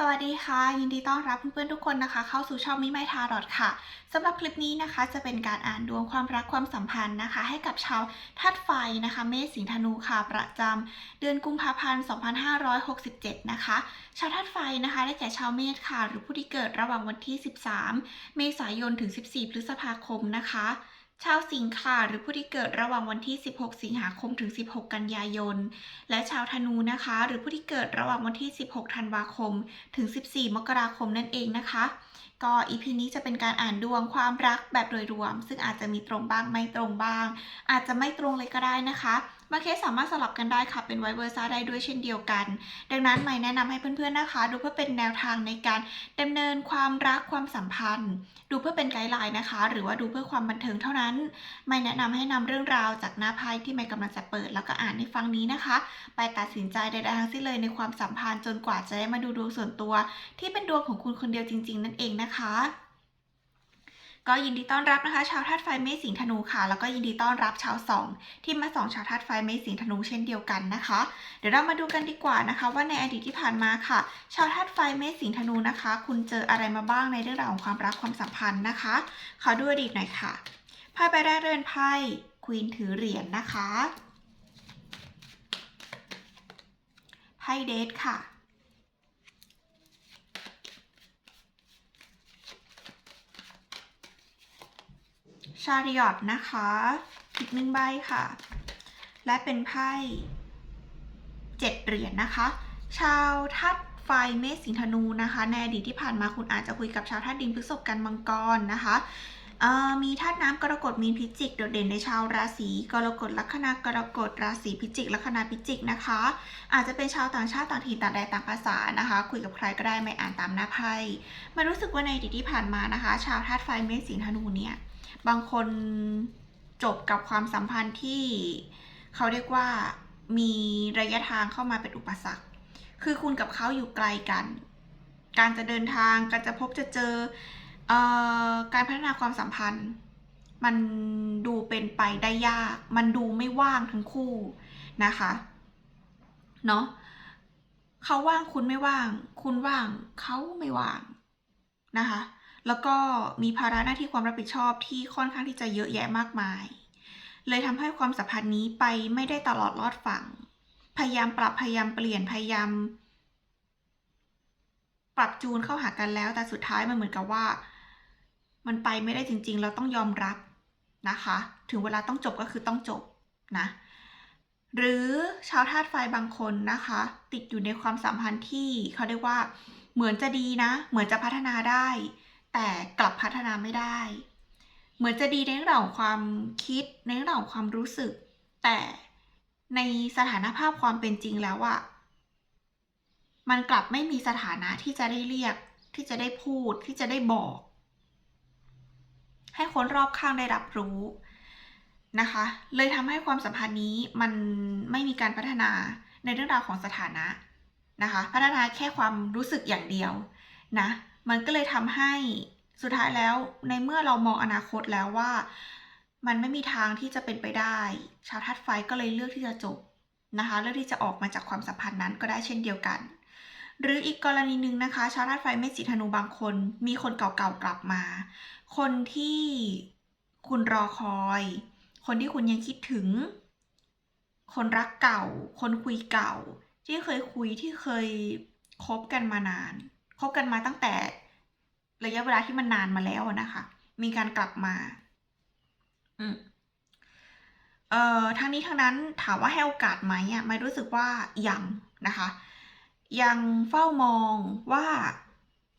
สวัสดีค่ะ ยินดีต้อนรับเพื่อนๆทุกคนนะคะ เข้าสู่ช่องมิไมทารอดค่ะสำหรับคลิปนี้นะคะจะเป็นการอ่านดวงความรักความสัมพันธ์นะคะ ให้กับชาวธาตุไฟนะคะ เมษสิงห์ธนูค่ะประจำเดือนกุมภาพันธ์ 2567 นะคะ ชาวธาตุไฟนะคะ ได้แก่ชาวเมษค่ะ หรือผู้ที่เกิดระหว่างวันที่ 13 เมษายนถึง 14 พฤษภาคมนะคะ ชาวสิงค์ค่ะหรือผู้ที่เกิดระหว่างวันที่ 16 สิงหาคมถึง 16 กันยายน และชาวธนูนะคะ หรือผู้ที่เกิดระหว่างวันที่ 16 ธันวาคม ถึง 14 มกราคมนั่นเองนะคะ ก็อีพีนี้จะเป็นการอ่านดวงความรักแบบโดยรวม ซึ่งอาจจะมีตรงบ้างไม่ตรงบ้าง อาจจะไม่ตรงเลยก็ได้นะคะบางเคสสามารถสลับกันได้ค่ะเป็นไวเวอร์ซ่าได้ด้วยเช่นเดียวกัน ดังนั้นไม่แนะนำให้เพื่อนๆนะคะ ดูเพื่อเป็นแนวทางในการดำเนินความรักความสัมพันธ์ ดูเพื่อเป็นไกด์ไลน์นะคะ หรือว่าดูเพื่อความบันเทิงเท่านั้น ไม่แนะนำให้นำเรื่องราวจากหน้าไพ่ที่ไม่กำลังจะเปิด แล้วก็อ่านให้ฟังนี้นะคะ ไปตัดสินใจใดๆทั้งสิ้นเลยในความสัมพันธ์จนกว่าจะได้มาดูดวงส่วนตัว ที่เป็นดวงของคุณคนเดียวจริงๆนั่นเองนะคะ ก็ยินดีต้อนรับนะคะ ชาวธาตุไฟเมษสิงธนูค่ะ แล้วก็ยินดีต้อนรับชาวสองที่มาสองชาวธาตุไฟเมษสิงธนูเช่นเดียวกันนะคะ เดี๋ยวเรามาดูกันดีกว่านะคะ ว่าในอดีตที่ผ่านมาค่ะ ชาวธาตุไฟเมษสิงธนูนะคะ คุณเจออะไรมาบ้างในเรื่องราวของความรักความสัมพันธ์นะคะขอดูอดีตหน่อยค่ะไพ่ใบแรกเรือนไพ่ควีนถือเหรียญนะคะไพ่เดทค่ะ ชาริออตนะคะ อีกหนึ่งใบค่ะ และเป็นไพ่เจ็ดเหรียญนะคะ ชาวทัดไฟเมษสิงธนูนะคะ ในอดีตที่ผ่านมาคุณอาจจะคุยกับชาวธาตุดินพฤษภกันมังกรนะคะมีธาตุน้ำกรกฎมีนพิจิกโดดเด่นในชาวราศีกรกฎลัคนากรกฎราศีพิจิกลัคนาพิจิกนะคะ อาจจะเป็นชาวต่างชาติต่างถิ่นต่างแดนต่างภาษานะคะ คุยกับใครก็ได้ไม่อ่านตามหน้าไพ่มารู้สึกว่าในอดีตที่ผ่านมานะคะ ชาวธาตุไฟเมษสิงธนูเนี่ย บางคนจบกับความสัมพันธ์ที่เขาเรียกว่ามีระยะทางเข้ามาเป็นอุปสรรค คือคุณกับเขาอยู่ไกลกัน การจะเดินทาง การจะพบจะเจอเออการพัฒนาความสัมพันธ์ มันดูเป็นไปได้ยาก มันดูไม่ว่างทั้งคู่นะคะ เนาะเขาว่างคุณไม่ว่าง คุณว่างเขาไม่ว่างนะคะ แล้วก็มีภาระหน้าที่ความรับผิดชอบที่ค่อนข้างที่จะเยอะแยะมากมาย เลยทำให้ความสัมพันธ์นี้ไปไม่ได้ตลอดรอดฝั่ง พยายามปรับพยายามเปลี่ยนพยายาม ปรับจูนเข้าหากันแล้ว แต่สุดท้ายมันเหมือนกับว่า มันไปไม่ได้จริง ๆ เราต้องยอมรับนะคะ ถึงเวลาต้องจบก็คือต้องจบนะหรือชาวธาตุไฟบางคนนะคะ ติดอยู่ในความสัมพันธ์ที่เขาเรียกว่า เหมือนจะดีนะ เหมือนจะพัฒนาได้ แต่กลับพัฒนาไม่ได้ เหมือนจะดีในเรื่องของความคิดในเรื่องของความรู้สึก แต่ในสถานภาพความเป็นจริงแล้วอะมันกลับไม่มีสถานะที่จะได้เรียกที่จะได้พูดที่จะได้บอก ให้คนรอบข้างได้รับรู้นะคะ เลยทำให้ความสัมพันธ์นี้มันไม่มีการพัฒนาในเรื่องราวของสถานะนะคะ พัฒนาแค่ความรู้สึกอย่างเดียวนะ มันก็เลยทำให้สุดท้ายแล้วในเมื่อเรามองอนาคตแล้วว่า มันไม่มีทางที่จะเป็นไปได้ ชาวธาตุไฟก็เลยเลือกที่จะจบนะคะเลือกที่จะออกมาจากความสัมพันธ์นั้นก็ได้เช่นเดียวกัน หรืออีกกรณีหนึ่งนะคะ ชาวธาตุไฟเมษสิธนูบางคน มีคนเก่าๆกลับมา คนที่คุณรอคอย คนที่คุณยังคิดถึง คนรักเก่า คนคุยเก่า ที่เคยคุยที่เคยคบกันมานาน คบกันมาตั้งแต่ระยะเวลาที่มันนานมาแล้วนะคะ มีการกลับมา อืมเอ่อทั้งนี้ทั้งนั้นถามว่าให้โอกาสไหมอะไม่รู้สึกว่ายังนะคะ ยังเฝ้ามองว่า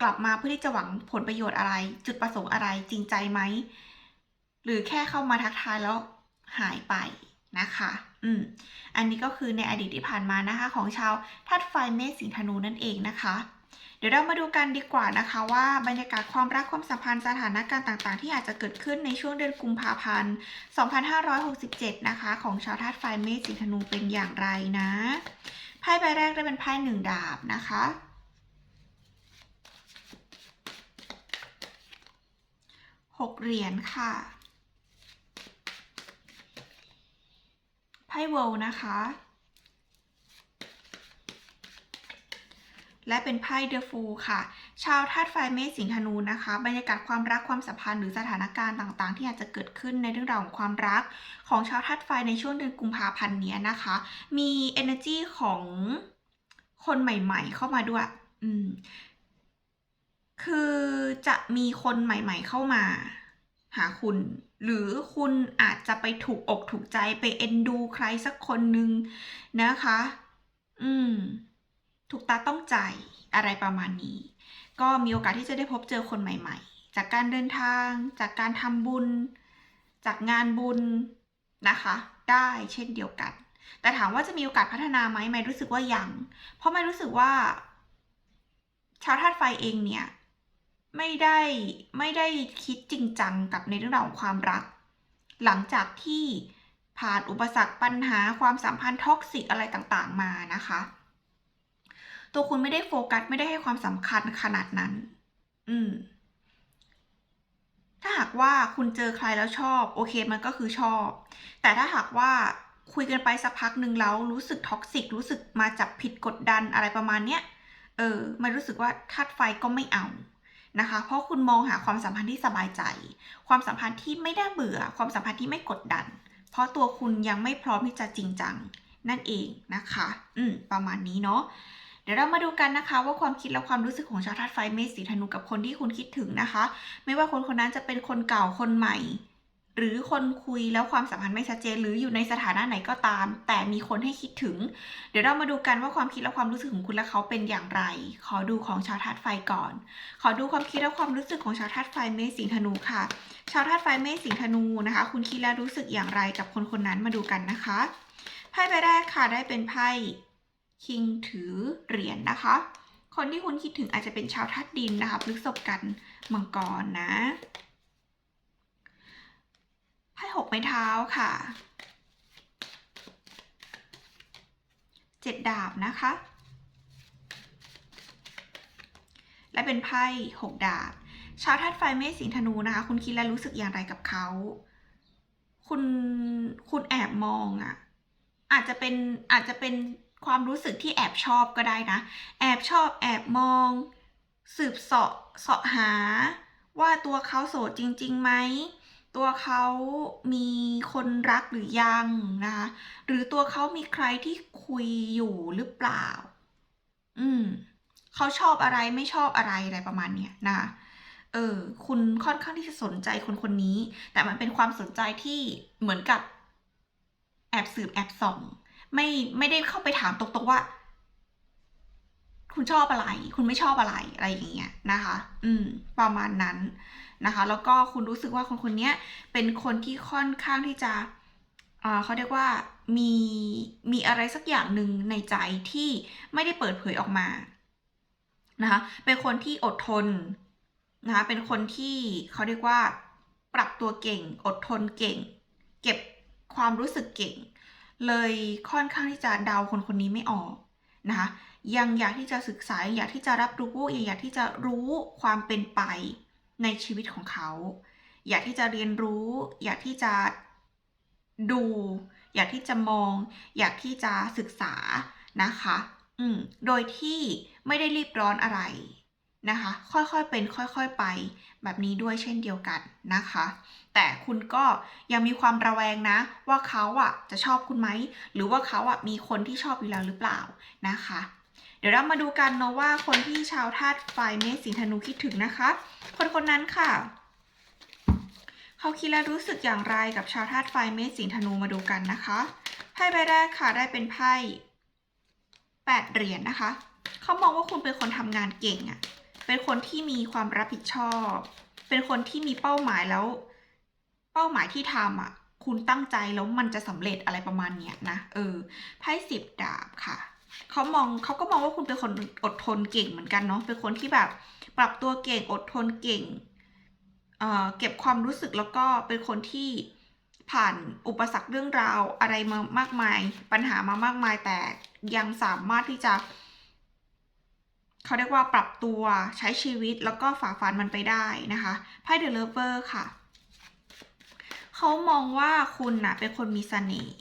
กลับมาเพื่อที่จะหวังผลประโยชน์อะไร จุดประสงค์อะไรจริงใจไหม หรือแค่เข้ามาทักทายแล้วหายไปนะคะ อืม อันนี้ก็คือในอดีตที่ผ่านมานะคะ ของชาวธาตุไฟเมษสิงห์ธนูนั่นเองนะคะ เดี๋ยวเรามาดูกันดีกว่านะคะว่าบรรยากาศความรักความสัมพันธ์สถานการณ์ต่างๆ ที่อาจจะเกิดขึ้นในช่วงเดือนกุมภาพันธ์ 2567 นะคะ ของชาวธาตุไฟเมษสิงธนูเป็นอย่างไรนะไพ่ใบแรกได้เป็นไพ่หนึ่งดาบนะคะหกเหรียญค่ะไพ่เวลนะคะ และเป็นไพ่เดอะฟูค่ะ ชาวธาตุไฟเมษสิงห์ธนูนะคะ บรรยากาศความรักความสัมพันธ์หรือสถานการณ์ต่างๆ ที่อาจจะเกิดขึ้นในเรื่องราวของความรัก ของชาวธาตุไฟในช่วงเดือนกุมภาพันธ์นี้นะคะ มี energy ของคนใหม่ๆ เข้ามาด้วย อืม คือจะมีคนใหม่ ๆ เข้ามา หาคุณ หรือคุณอาจจะไปถูกอกถูกใจไปเอ็นดูใครสักคนหนึ่งนะคะ อืม ถูกตาต้องใจอะไรประมาณนี้ ก็มีโอกาสที่จะได้พบเจอคนใหม่ ๆ จากการเดินทาง จากการทำบุญ จากงานบุญนะคะ ได้เช่นเดียวกัน แต่ถามว่าจะมีโอกาสพัฒนาไหมไม่รู้สึกว่ายังเพราะไม่รู้สึกว่า ชาวธาตุไฟเองเนี่ยไม่ได้ไม่ได้คิดจริงจังกับในเรื่องราวของความรัก หลังจากที่ผ่านอุปสรรคปัญหาความสัมพันธ์ท็อกซิกอะไรต่างๆมานะคะ ตัวคุณไม่ได้โฟกัสไม่ได้ให้ความสำคัญขนาดนั้น อืม ถ้าหากว่าคุณเจอใครแล้วชอบ โอเคมันก็คือชอบ แต่ถ้าหากว่าคุยกันไปสักพักหนึ่งแล้วรู้สึกท็อกซิกรู้สึกมาจับผิดกดดันอะไรประมาณเนี้ย เออ มันรู้สึกว่าธาตุไฟก็ไม่เอานะคะ เพราะคุณมองหาความสัมพันธ์ที่สบายใจ ความสัมพันธ์ที่ไม่ได้เบื่อ ความสัมพันธ์ที่ไม่กดดัน เพราะตัวคุณยังไม่พร้อมที่จะจริงจังนั่นเองนะคะ อืม ประมาณนี้เนาะ ดี๋ยวเรามาดูกันนะคะ ว่าความคิดและความรู้สึกของชาวธาตุไฟเมษสีธนูกับคนที่คุณคิดถึงนะคะ ไม่ว่าคนคนนั้นจะเป็นคนเก่าคนใหม่ หรือคนคุยแล้วความสัมพันธ์ไม่ชัดเจน หรืออยู่ในสถานะไหนก็ตาม แต่มีคนให้คิดถึง เดี๋ยวเรามาดูกันว่าความคิดและความรู้สึกของคุณและเขาเป็นอย่างไร ขอดูของชาวธาตุไฟก่อน ขอดูความคิดและความรู้สึกของชาวธาตุไฟเมษสิงห์ธนูค่ะ ชาวธาตุไฟเมษสิงห์ธนูนะคะ คุณคิดและรู้สึกอย่างไรกับคนคนนั้นมาดูกันนะคะไพ่ใบแรกค่ะได้เป็นไพ่ คิงถือเหรียญนะคะ คนที่คุณคิดถึงอาจจะเป็นชาวธาตุดินนะคะพฤษภกันมังกรนะไพ่หกไม้เท้าค่ะเจ็ดดาบนะคะ และเป็นไพ่หกดาบ ชาวธาตุไฟเมษสิงห์ธนูนะคะ คุณคิดและรู้สึกอย่างไรกับเขา คุณคุณแอบมองอะ่ะ อาจจะเป็นอาจจะเป็น ความรู้สึกที่แอบชอบก็ได้นะ แอบชอบแอบมอง สืบเสาะเสาะหา ว่าตัวเขาโสดจริงๆไหมตัวเขามีคนรักหรือยังนะคะหรือตัวเขามีใครที่คุยอยู่หรือเปล่า อืมเขาชอบอะไรไม่ชอบอะไรอะไรประมาณเนี้ยนะคะเออ คุณค่อนข้างที่จะสนใจคนคนนี้ แต่มันเป็นความสนใจที่เหมือนกับ แอบสืบแอบส่อง ไม่ไม่ได้เข้าไปถามตรงๆว่า คุณชอบอะไร คุณไม่ชอบอะไรอะไรอย่างเงี้ยนะคะ อืม ประมาณนั้นนะคะ แล้วก็คุณรู้สึกว่าคนคนนี้เป็นคนที่ค่อนข้างที่จะอ่าเขาเรียกว่ามีมีอะไรสักอย่างหนึ่งในใจที่ไม่ได้เปิดเผยออกมานะคะเป็นคนที่อดทนนะคะเป็นคนที่เขาเรียกว่า ปรับตัวเก่ง อดทนเก่ง เก็บความรู้สึกเก่ง เลยค่อนข้างที่จะเดาคนคนนี้ไม่ออกนะคะยังอยากที่จะศึกษาอยากที่จะรับรู้ยังอยากที่จะรู้ความเป็นไปในชีวิตของเขา อยากที่จะเรียนรู้ อยากที่จะดู อยากที่จะมอง อยากที่จะศึกษานะคะ อืมโดยที่ไม่ได้รีบร้อนอะไร นะคะ ค่อยๆเป็นค่อยๆไปแบบนี้ด้วยเช่นเดียวกันนะคะ แต่คุณก็ยังมีความระแวงนะ ว่าเขาอะจะชอบคุณไหม หรือว่าเขาอะมีคนที่ชอบอยู่แล้วหรือเปล่านะคะ เดี๋ยวเรามาดูกันเนาะว่าคนที่ชาวธาตุไฟเมษสิงธนูคิดถึงนะคะ คนคนนั้นค่ะเขาคิดและรู้สึกอย่างไรกับชาวธาตุไฟเมษสิงธนูมาดูกันนะคะไพ่ใบแรกค่ะได้เป็นไพ่แปดเหรียญนะคะ เขามองว่าคุณเป็นคนทำงานเก่งอะ่ะ เป็นคนที่มีความรับผิดชอบ เป็นคนที่มีเป้าหมายแล้ว เป้าหมายที่ทำอะ คุณตั้งใจแล้วมันจะสำเร็จอะไรประมาณเนี้ยนะ เออ ไพ่สิบดาบค่ะ เขามองเขาก็มองว่าคุณเป็นคนอดทนเก่งเหมือนกันเนาะ เป็นคนที่แบบ ปรับตัวเก่งอดทนเก่งเอ่อเก็บความรู้สึกแล้วก็เป็นคนที่ผ่านอุปสรรคเรื่องราวอะไรมามากมาย ปัญหามามากมายแต่ยังสามารถที่จะ เขาเรียกว่าปรับตัวใช้ชีวิตแล้วก็ฝ่าฟันมันไปได้นะคะไพ่เดอะเลเวอร์ค่ะ เขามองว่าคุณน่ะเป็นคนมีเสน่ห์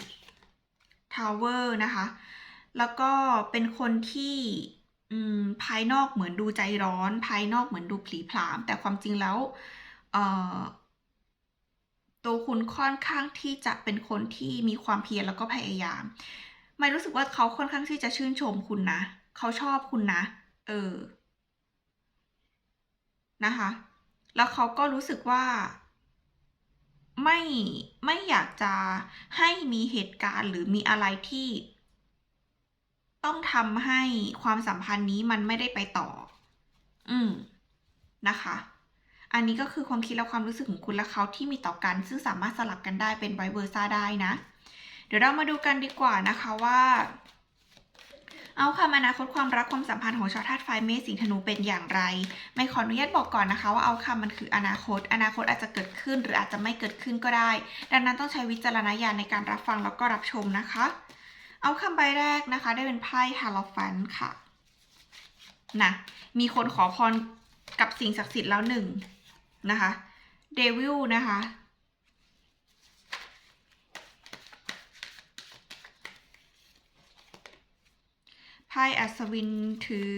ทาวเวอร์นะคะ แล้วก็เป็นคนที่ภายนอกเหมือนดูใจร้อน ภายนอกเหมือนดูผลีผลาม แต่ความจริงแล้วตัวคุณค่อนข้างที่จะเป็นคนที่มีความเพียรแล้วก็พยายาม ไม่รู้สึกว่าเขาค่อนข้างที่จะชื่นชมคุณนะ เขาชอบคุณนะ เออ นะคะ แล้วเขาก็รู้สึกว่า ไม่ไม่อยากจะให้มีเหตุการณ์หรือมีอะไรที่ ต้องทำให้ความสัมพันธ์นี้มันไม่ได้ไปต่อ อืม นะคะ อันนี้ก็คือความคิดและความรู้สึกของคุณและเขาที่มีต่อกัน ซึ่งสามารถสลับกันได้เป็นไวเวอร์ซ่าได้นะ เดี๋ยวเรามาดูกันดีกว่านะคะว่า เอาค่ะอนาคตความรักความสัมพันธ์ของชาวธาตุไฟเมษสิงธนูเป็นอย่างไร ไม่ขออนุญาตบอกก่อนนะคะ ว่าเอาค่ะมันคืออนาคต อนาคตอาจจะเกิดขึ้นหรืออาจจะไม่เกิดขึ้นก็ได้ ดังนั้นต้องใช้วิจารณญาณในการรับฟังแล้วก็รับชมนะคะ เอาคำใบแรกนะคะ ได้เป็นไพ่ฮาโลฟันค่ะนะมีคนขอพรกับสิ่งศักดิ์สิทธิ์แล้วหนึ่งนะคะเดวิลนะคะ ไพ่อัศวินถือ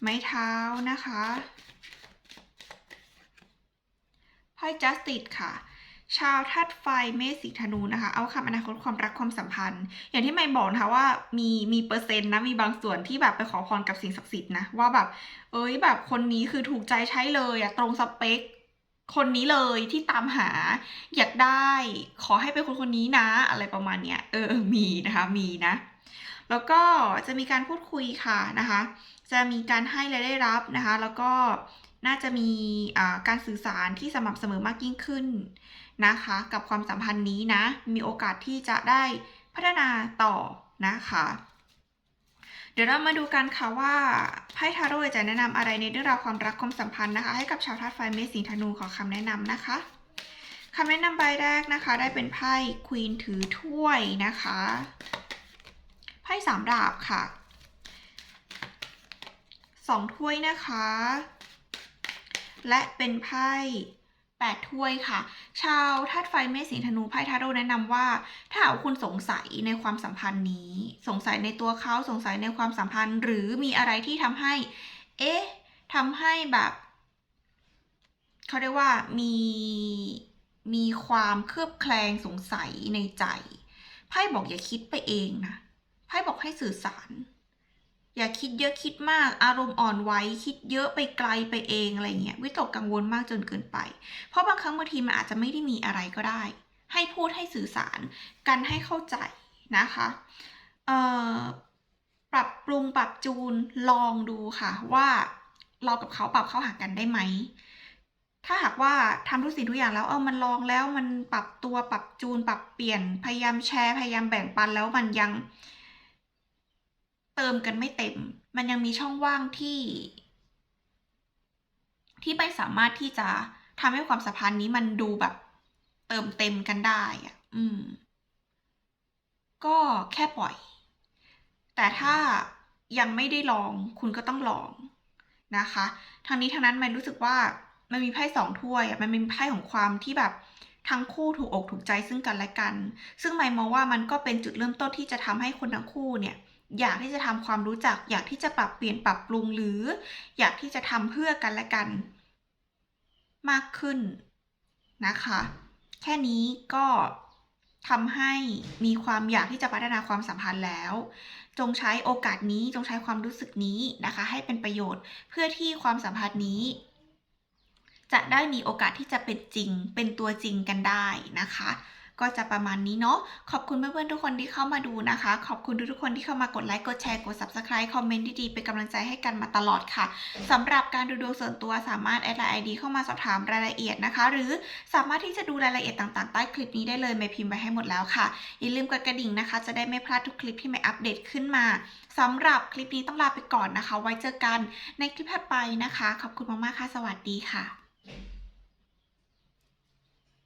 ไม้เท้านะคะไพ่จัสติสค่ะชาวธาตุไฟเมษสีธนูนะคะ เอาคำอนาคตความรักความสัมพันธ์ อย่างที่ไม่บอกนะคะว่ามีมีเปอร์เซ็นต์นะ มีบางส่วนที่แบบไปขอพรกับสิ่งศักดิ์สิทธิ์นะว่าแบบ เอ้ยแบบคนนี้คือถูกใจใช้เลยอะตรงสเปค คนนี้เลยที่ตามหาอยากได้ ขอให้เป็นคนคนนี้นะ อะไรประมาณเนี้ยเออมีนะคะมีนะ แล้วก็จะมีการพูดคุยค่ะนะคะ จะมีการให้และได้รับนะคะ แล้วก็น่าจะมีการสื่อสารที่สม่ำเสมอมากยิ่งขึ้นนะคะ กับความสัมพันธ์นี้นะ มีโอกาสที่จะได้พัฒนาต่อนะคะ เดี๋ยวเรามาดูกันค่ะว่าไพ่ทาโร่จะแนะนำอะไรในเรื่องราวความรักความสัมพันธ์นะคะ ให้กับชาวธาตุไฟเมษสิงธนูขอคำแนะนำนะคะคำแนะนำใบแรกนะคะ ได้เป็นไพ่ควีนถือถ้วยนะคะ ไพ่สามดาบค่ะสองถ้วยนะคะ และเป็นไพ่แปดถ้วยค่ะ ชาวธาตุไฟเมษสิงธนูไพ่ทาโร่แนะนำว่า ถ้าเอาคุณสงสัยในความสัมพันธ์นี้ สงสัยในตัวเขาสงสัยในความสัมพันธ์ หรือมีอะไรที่ทำให้ เอ๊ะทำให้แบบเขาเรียกว่ามีมีความเคลือบแคลงสงสัยในใจไพ่บอกอย่าคิดไปเองนะ ไพ่บอกให้สื่อสาร อย่าคิดเยอะคิดมาก อารมณ์อ่อนไหวคิดเยอะไปไกลไปเองอะไรเงี้ยวิตกกังวลมากจนเกินไป เพราะบางครั้งบางทีมันอาจจะไม่ได้มีอะไรก็ได้ ให้พูดให้สื่อสาร กันให้เข้าใจนะคะเอ่อปรับปรุงปรับจูนลองดูค่ะว่าเรากับเขาปรับเข้าหากันได้ไหม ถ้าหากว่าทำทุกสิ่งทุกอย่างแล้วเออมันลองแล้วมันปรับตัวปรับจูนปรับเปลี่ยนพยายามแชร์พยายามแบ่งปันแล้วมันยัง เติมกันไม่เต็ม มันยังมีช่องว่างที่ ที่ไม่สามารถที่จะทำให้ความสัมพันธ์นี้มันดูแบบ เติมเต็มกันได้อะ อืม ก็แค่ปล่อย แต่ถ้ายังไม่ได้ลอง คุณก็ต้องลองนะคะ ทางนี้ทางนั้นมันรู้สึกว่ามันมีไพ่สองถ้วยมันเป็นไพ่ของความที่แบบ ทั้งคู่ถูกอกถูกใจซึ่งกันและกัน ซึ่งหมายมองว่ามันก็เป็นจุดเริ่มต้นที่จะทำให้คนทั้งคู่เนี่ยอยากที่จะทำความรู้จัก อยากที่จะปรับเปลี่ยนปรับปรุงหรือ อยากที่จะทำเพื่อกันและกัน มากขึ้นนะคะ แค่นี้ก็ทำให้มีความอยากที่จะพัฒนาความสัมพันธ์แล้ว จงใช้โอกาสนี้จงใช้ความรู้สึกนี้นะคะ ให้เป็นประโยชน์เพื่อที่ความสัมพันธ์นี้ จะได้มีโอกาสที่จะเป็นจริง เป็นตัวจริงกันได้นะคะ ก็จะประมาณนี้เนาะ ขอบคุณเพื่อนๆทุกคนที่เข้ามาดูนะคะ ขอบคุณทุกๆคนที่เข้ามากดไลค์ กดแชร์ กด subscribe คอมเมนต์ดีๆ เป็นกำลังใจให้กันมาตลอดค่ะ สำหรับการดูดวงส่วนตัวสามารถแอดไลน์ไอดีเข้ามาสอบถามรายละเอียดนะคะ หรือสามารถที่จะดูรายละเอียดต่างๆ ใต้คลิปนี้ได้เลยไม่พิมพ์ไปให้หมดแล้วค่ะ อย่าลืมกดกระดิ่งนะคะ จะได้ไม่พลาดทุกคลิปที่ไม่อัปเดตขึ้นมาสำหรับคลิปนี้ต้องลาไปก่อนนะคะ ไว้เจอกันในคลิปถัดไปนะคะ ขอบคุณมากๆค่ะ สวัสดีค่ะ Thank you.